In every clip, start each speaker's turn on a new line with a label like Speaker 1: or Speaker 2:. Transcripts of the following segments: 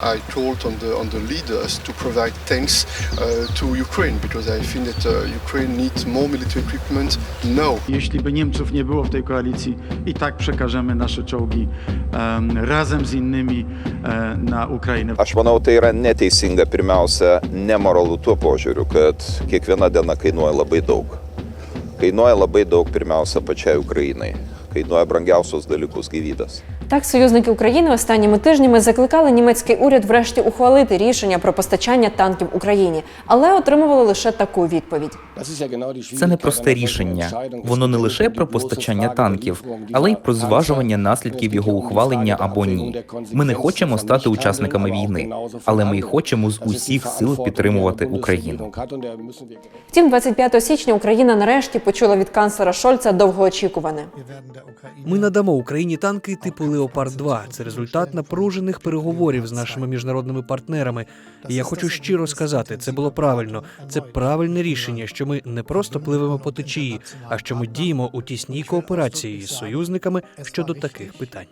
Speaker 1: I told on the on the leaders to provide tanks uh, to Ukraine because I think that uh, Ukraine needs more military equipment now.
Speaker 2: Jeśli by Niemców nie było w tej koalicji, i tak przekażemy nasze czołgi em, razem z innymi e, na Ukrainę.
Speaker 3: Aš manau, tai yra neteisinga pirmiausia, nemoralu tuo požiūriu, kad kiekviena diena kainuoja labai daug. Kainuoja labai daug pirmiausia pačiai Ukrainai. Kainuoja brangiausios dalykus gyvybės.
Speaker 4: Так, союзники України останніми тижнями закликали німецький уряд врешті ухвалити рішення про постачання танків Україні, але отримували лише таку відповідь.
Speaker 5: Це не просте рішення. Воно не лише про постачання танків, але й про зважування наслідків його ухвалення або ні. Ми не хочемо стати учасниками війни, але ми й хочемо з усіх сил підтримувати Україну.
Speaker 4: Втім, 25 січня Україна нарешті почула від канцлера Шольца довгоочікуване.
Speaker 6: Ми надамо Україні танки типу Леопард 2 Це результат напружених переговорів з нашими міжнародними партнерами. І я хочу щиро сказати, це було правильно. Це правильне рішення, що ми не просто пливемо по течії, а що ми діємо у тісній кооперації з союзниками щодо таких питань.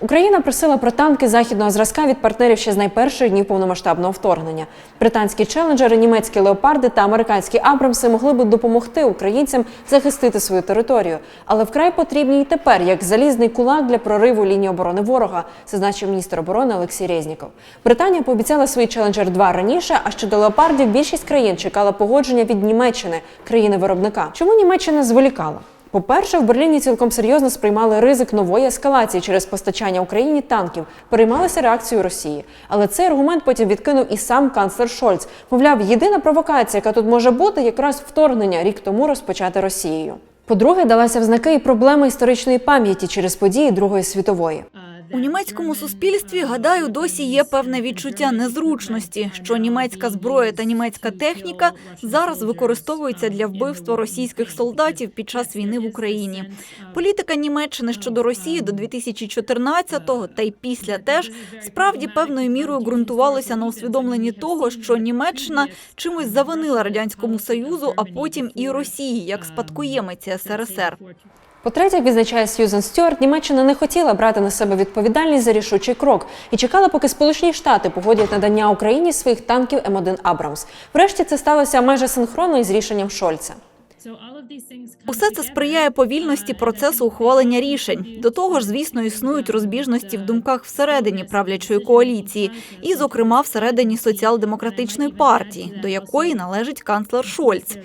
Speaker 4: Україна просила про танки західного зразка від партнерів ще з найперших днів повномасштабного вторгнення. Британські челенджери, німецькі леопарди та американські Абрамси могли б допомогти українцям захистити свою територію, але вкрай потрібні й тепер як залізний кулак для прориву лінії оборони ворога, зазначив міністр оборони Олексій Резніков. Британія пообіцяла свій челенджер 2 раніше. А щодо леопардів більшість країн чекала погодження від Німеччини, країни-виробника. Чому Німеччина зволікала? По-перше, в Берліні цілком серйозно сприймали ризик нової ескалації через постачання Україні танків, переймалися реакцією Росії. Але цей аргумент потім відкинув і сам канцлер Шольц. Мовляв, єдина провокація, яка тут може бути, якраз вторгнення рік тому розпочати Росією. По-друге, далася в знаки і проблема історичної пам'яті через події Другої світової.
Speaker 7: У німецькому суспільстві, гадаю, досі є певне відчуття незручності, що німецька зброя та німецька техніка зараз використовуються для вбивства російських солдатів під час війни в Україні. Політика Німеччини щодо Росії до 2014-го та й після теж справді певною мірою ґрунтувалося на усвідомленні того, що Німеччина чимось завинила радянському союзу, а потім і Росії як спадкоємиці СРСР.
Speaker 4: По-третє, відзначає Сьюзен Стюарт, Німеччина не хотіла брати на себе відповідальність за рішучий крок і чекала, поки Сполучені Штати погодять надання Україні своїх танків М1 Абрамс. Врешті це сталося майже синхронно із рішенням Шольца.
Speaker 7: Усе це сприяє повільності процесу ухвалення рішень. До того ж, звісно, існують розбіжності в думках всередині правлячої коаліції, і, зокрема, всередині соціал-демократичної партії, до якої належить канцлер Шольц.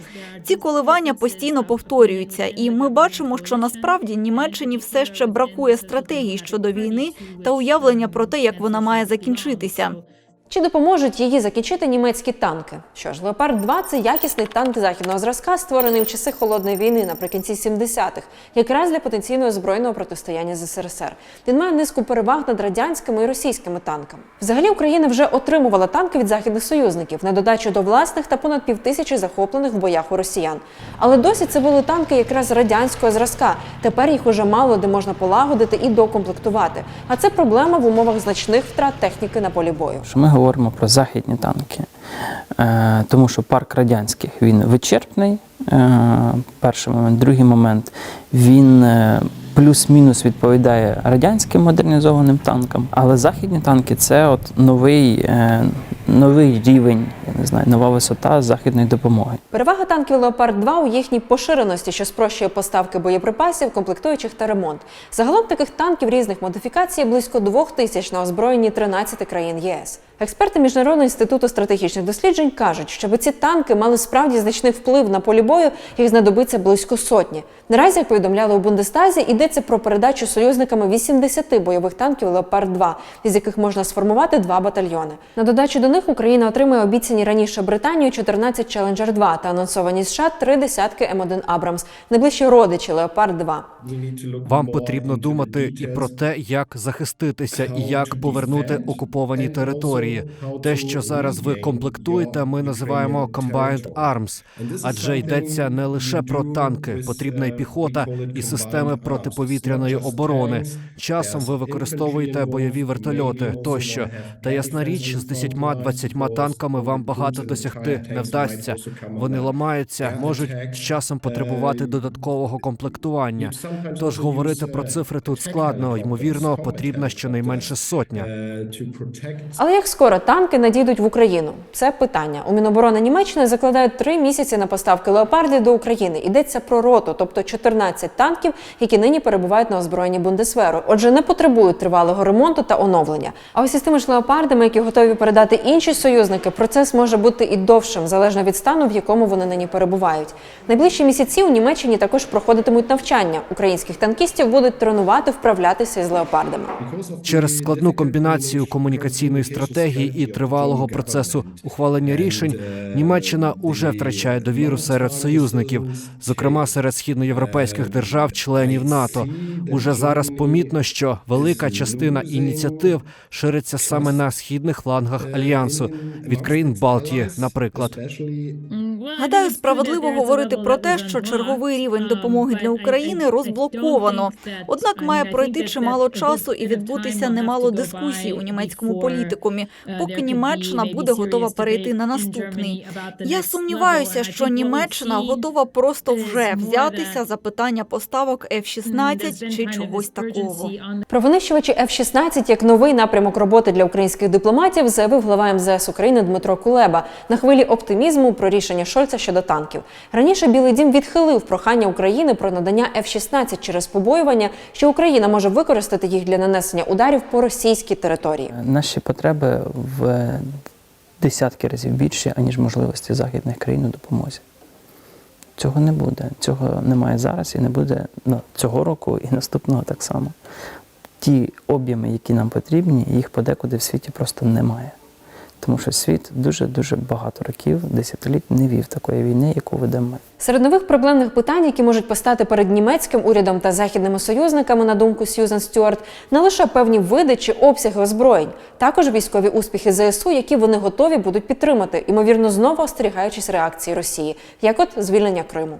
Speaker 7: Ці коливання постійно повторюються, і ми бачимо, що насправді Німеччині все ще бракує стратегії щодо війни та уявлення про те, як вона має закінчитися.
Speaker 4: Чи допоможуть її закінчити німецькі танки? Що ж, Леопард 2 це якісний танк західного зразка, створений в часи холодної війни наприкінці 70-х, якраз для потенційного збройного протистояння з СРСР. Він має низку переваг над радянськими і російськими танками. Взагалі Україна вже отримувала танки від західних союзників на додачу до власних та понад півтисячі захоплених в боях у росіян. Але досі це були танки якраз радянського зразка. Тепер їх уже мало де можна полагодити і докомплектувати. А це проблема в умовах значних втрат техніки на полі бою.
Speaker 8: Говоримо про західні танки, Е, тому що парк радянських він вичерпний. е, Перший момент, другий момент він е, плюс-мінус відповідає радянським модернізованим танкам, але західні танки це от новий, новий рівень, не знаю, нова висота західної допомоги.
Speaker 4: Перевага танків Леопард 2 у їхній поширеності, що спрощує поставки боєприпасів, комплектуючих та ремонт. Загалом таких танків різних модифікацій близько двох тисяч на озброєнні 13 країн ЄС. Експерти Міжнародного інституту стратегічних досліджень кажуть, щоб ці танки мали справді значний вплив на полі бою, їх знадобиться близько сотні. Наразі, як повідомляли у Бундестазі, йдеться про передачу союзниками 80 бойових танків Леопард 2 із яких можна сформувати два батальйони. На додачу до них Україна отримує обіцяні раніше Британію 14 Challenger 2 та анонсовані США три десятки М1 Абрамс, найближчі родичі Леопард 2.
Speaker 6: Вам потрібно думати і про те, як захиститися, і як повернути окуповані території. Те, що зараз ви комплектуєте, ми називаємо Combined Arms, адже йдеться не лише про танки, потрібна й піхота і системи протиповітряної оборони. Часом ви використовуєте бойові вертольоти тощо. Та ясна річ, з 10-20 танками вам багато. Багато досягти не вдасться. Вони ламаються, можуть з часом потребувати додаткового комплектування. Тож говорити про цифри тут складно. Ймовірно, потрібна щонайменше сотня.
Speaker 4: Але як скоро танки надійдуть в Україну? Це питання. У Міноборони Німеччини закладають три місяці на поставки леопардів до України. Йдеться про роту, тобто 14 танків, які нині перебувають на озброєнні Бундесверу. Отже, не потребують тривалого ремонту та оновлення. А ось із тими ж леопардами, які готові передати інші союзники, процес може бути і довшим, залежно від стану, в якому вони нині перебувають. Найближчі місяці у Німеччині також проходитимуть навчання. Українських танкістів будуть тренувати вправлятися із леопардами.
Speaker 6: Через складну комбінацію комунікаційної стратегії і тривалого процесу ухвалення рішень Німеччина уже втрачає довіру серед союзників, зокрема серед східноєвропейських держав-членів НАТО. Уже зараз помітно, що велика частина ініціатив шириться саме на східних флангах альянсу від країн Балтії, наприклад.
Speaker 7: Гадаю, справедливо говорити про те, що черговий рівень допомоги для України розблоковано. Однак має пройти чимало часу і відбутися немало дискусій у німецькому політикумі, поки Німеччина буде готова перейти на наступний. Я сумніваюся, що Німеччина готова просто вже взятися за питання поставок F-16 чи чогось такого.
Speaker 4: Про винищувачі F-16 як новий напрямок роботи для українських дипломатів заявив глава МЗС України Дмитро Кулеба на хвилі оптимізму про рішення Шольца щодо танків. Раніше Білий Дім відхилив прохання України про надання F-16 через побоювання, що Україна може використати їх для нанесення ударів по російській території.
Speaker 8: Наші потреби в десятки разів більші, аніж можливості західних країн у допомозі. Цього не буде. Цього немає зараз і не буде ну, цього року і наступного так само. Ті об'єми, які нам потрібні, їх подекуди в світі просто немає. Тому що світ дуже-дуже багато років, десятиліть не вів такої війни, яку ведемо ми.
Speaker 4: Серед нових проблемних питань, які можуть постати перед німецьким урядом та західними союзниками, на думку Сьюзен Стюарт, не лише певні види чи обсяги озброєнь, також військові успіхи ЗСУ, які вони готові будуть підтримати, ймовірно, знову остерігаючись реакції Росії, як от звільнення Криму.